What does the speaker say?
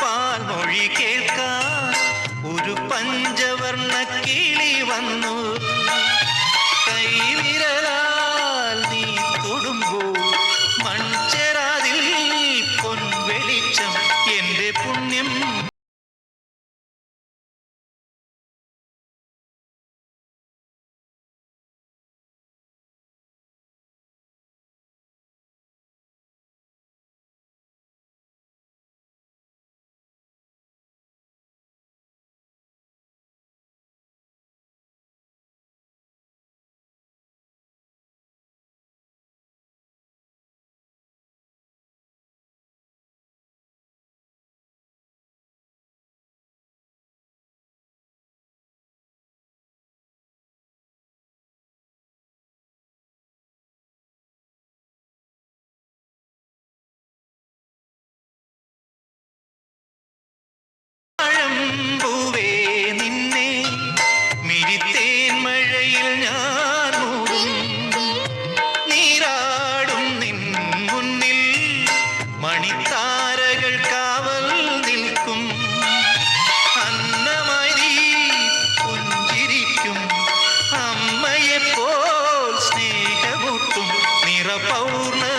പാൽമൊഴി കേൾക്കാൻ ഒരു പഞ്ചവർണ കിളി വന്നു. കൈവിരലാൽ നീ തൊടുമ്പോൾ മണിത്താരകൾ കാവൽ നിൽക്കും. അന്നമായി നീ പുഞ്ചിരിക്കും. അമ്മയെപ്പോൾ സ്നേഹമൂട്ടും. നിറപൗർണ